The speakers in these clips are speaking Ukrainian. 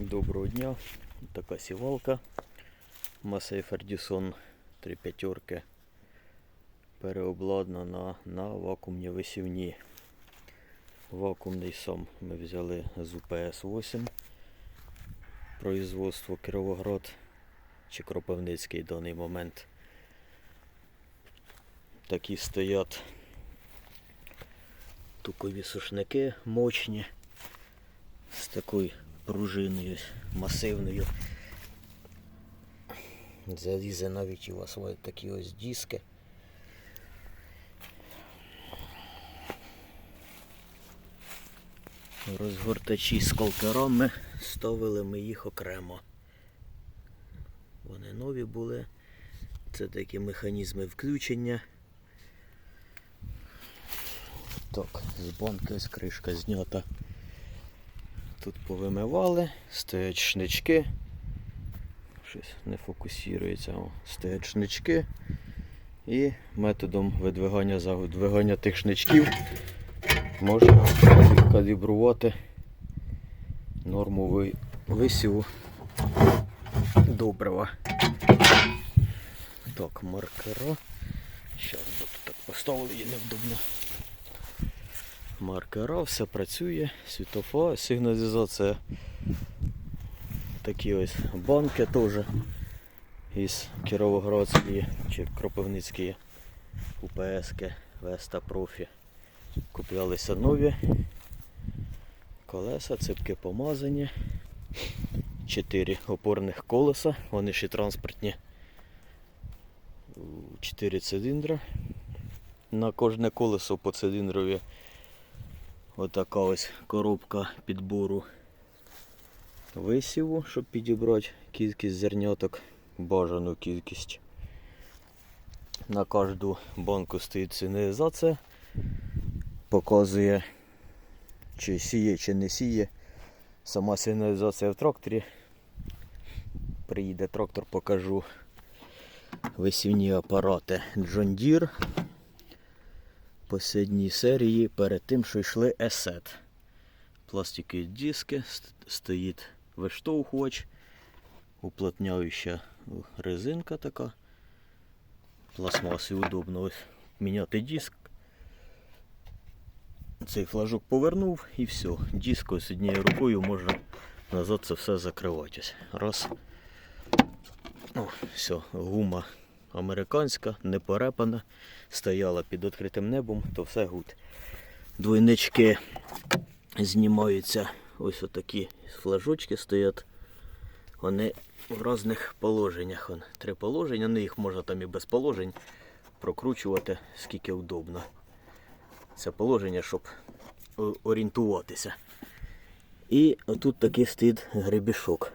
Доброго дня. Така сівалка. Масей Фердісон 3 п'ятерки. Переобладнана на вакуумні висівні. Вакуумний сом ми взяли з УПС-8. Производство Кіровоград чи Кропивницький в даний момент. Такі стоять тукові сушники мощні з такою пружиною масивною. Залізе навіть у вас ось такі ось диски. Розгортачі з колтерами ставили ми їх окремо. Вони нові були. Це такі механізми включення. Так, з банки ось кришка знята. Тут повимивали, стоять шнички. Щось не фокусується. О, стоять шнички. І методом видвигання за видвигання тих шничків можна калібрувати норму висіву добрива. Так, маркера. Зараз тут так поставили і невдобно. Маркера, все працює, світофор, сигналізація. Такі ось банки теж із Кіровоградської чи Кропивницької УПСки Веста Профі. Куплялися нові. Колеса, ципки помазані. Чотири опорних колеса, вони ще транспортні. Чотири циліндри. На кожне колесо по циліндрові Отака ось коробка підбору висіву, щоб підібрати кількість зерняток, бажану кількість. На кожну банку стоїть сигналізація, показує, чи сіє, чи не сіє. Сама сигналізація в тракторі. Приїде трактор, покажу висівні апарати John Deere последній серії перед тим, що йшли есет. Пластикові диски, стоїть виштовхувач, уплотняюча резинка така. Пластмаси удобно ось міняти диск. Цей флажок повернув і все. Диск ось однією рукою можна назад це все закривати. Раз. О, все, гума американська, не порепана, стояла під відкритим небом, то все гуд. Двойнички знімаються, ось отакі флажочки стоять. Вони в різних положеннях. Вон, три положення, ну їх можна там і без положень прокручувати скільки удобно. Це положення, щоб орієнтуватися. І отут такий стоїть гребішок.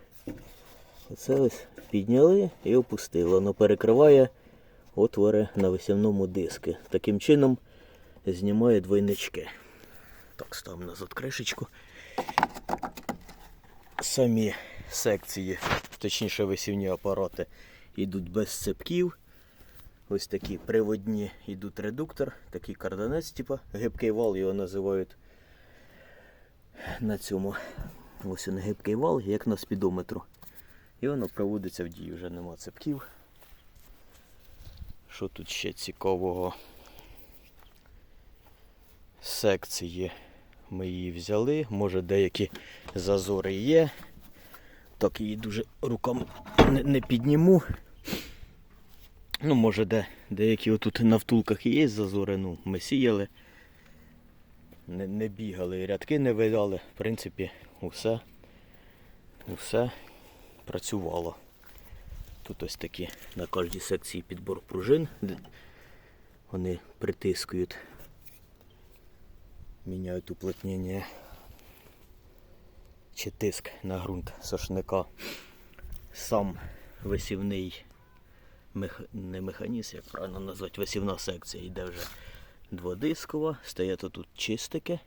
Оце ось підняли і опустили. Воно перекриває отвори на висівному диски. Таким чином знімає двойнички. Так, ставимо назад кришечку. Самі секції, точніше висівні апарати, йдуть без цепків. Ось такі приводні йдуть редуктор, такий карданець, типа гибкий вал його називають на цьому. Ось він гибкий вал, як на спідометру. І воно проводиться в дію, вже нема цепків. Що тут ще цікавого? Секції ми її взяли, може деякі зазори є. Так її дуже руками не підніму. Ну, може, де, деякі отут на втулках і є зазори, ну, ми сіяли. Не, не бігали, рядки не видали. В принципі, усе, усе працювало. Тут ось такі на кожній секції підбор пружин. Вони притискують, міняють уплотнення чи тиск на ґрунт сошника. Сам висівний мех... не механізм, як правильно назвати, висівна секція йде вже дводискова, стоять тут чистики.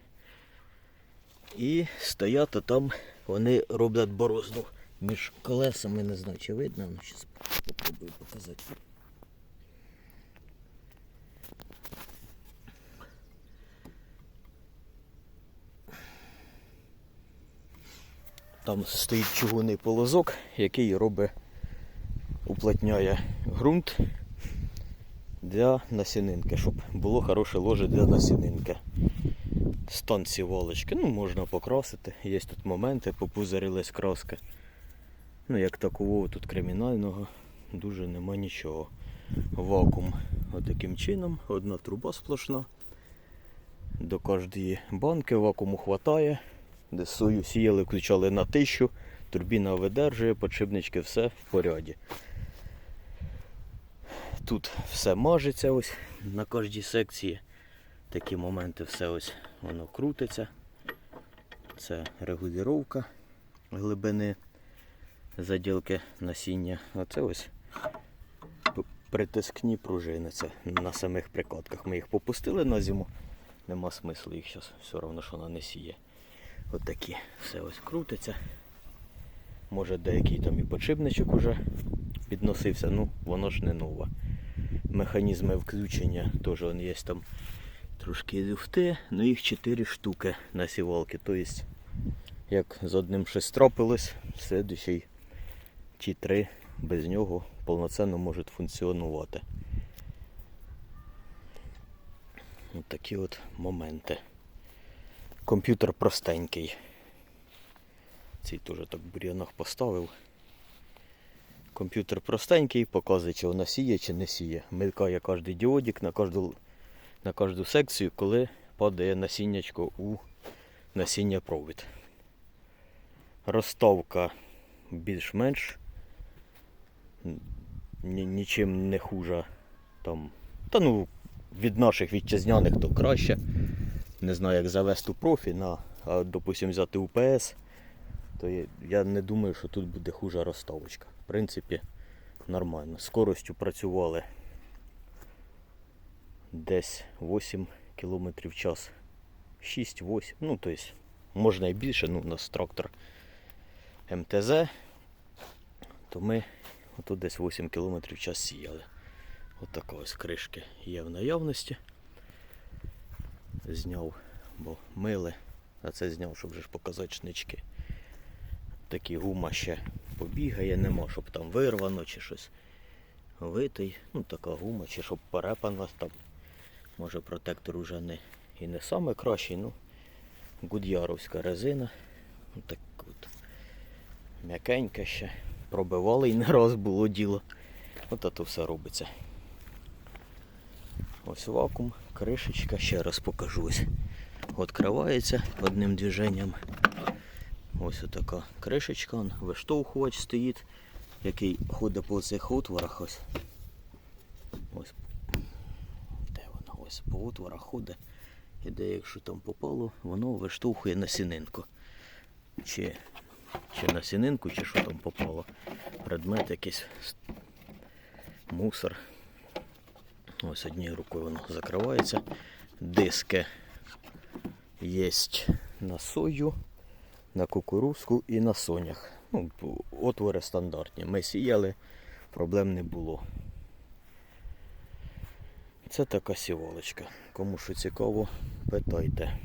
І стоять там, вони роблять борозну між колесами, не знаю, чи видно, ну, зараз попробую показати. Там стоїть чугунний полозок, який робить, уплотняє ґрунт для насінинки, щоб було хороше ложе для насінинки. Стан сівалочки, ну можна покрасити. Є тут моменти, попузарилась краска. Ну, як такового тут кримінального дуже нема нічого. Вакуум отаким чином, одна труба сплошна. До кожної банки вакууму хватає. Де сою сіяли, включали на тисячу, турбіна видержує, подшипнички, все в поряді. Тут все мажеться ось на кожній секції. Такі моменти все ось воно крутиться. Це регулювання глибини заділки насіння. А це ось притискні пружини. Це на самих прикладках. Ми їх попустили на зиму. Нема смислу їх зараз все одно, що вона не сіє. От такі все ось крутиться. Може деякий там і подшипничок уже підносився, ну воно ж не нове. Механізми включення теж он є там трошки люфти, ну їх 4 штуки на сівалки. Тобто, як з одним щось трапилось, слідуючий ті три без нього повноцінно можуть функціонувати. От такі от моменти. Комп'ютер простенький. Цей теж так бур'янах поставив. Комп'ютер простенький, показує, чи вона сіє, чи не сіє. Мелькає кожний діодик на кожну, на кожну секцію, коли падає насіннячко у насіння провід. Розставка більш-менш нічим не хуже. Там, та ну, від наших вітчизняних то краще. Не знаю, як завести профі, на, а, допустим, взяти УПС, то я, я не думаю, що тут буде хужа розставочка. В принципі, нормально. Скоростю працювали десь 8 км в час. 6-8, ну тобто можна і більше, ну у нас трактор МТЗ, то ми отут десь 8 км в час сіяли. Отака ось кришки є в наявності. Зняв, бо мили, а це зняв, щоб вже ж показати шнички. Такі гума ще побігає, нема, щоб там вирвано чи щось витий. Ну така гума, чи щоб перепана там. Може протектор уже не і не саме кращий, ну гудяровська резина. Так от. М'якенька ще. Пробивали і не раз було діло. От це все робиться. Ось вакуум, кришечка, ще раз покажу ось. Відкривається одним движенням. Ось така кришечка, он, виштовхувач стоїть, який ходить по цих отворах ось. Ось. Де воно? Ось по отворах ходить. І де якщо там попало, воно виштовхує на сінинку. Чи, чи на сінинку, чи що там попало. Предмет якийсь мусор. Ось однією рукою воно закривається. Диски є на сою, на кукурузку і на сонях. Ну, отвори стандартні. Ми сіяли, проблем не було. Це така сівалочка. Кому що цікаво, питайте.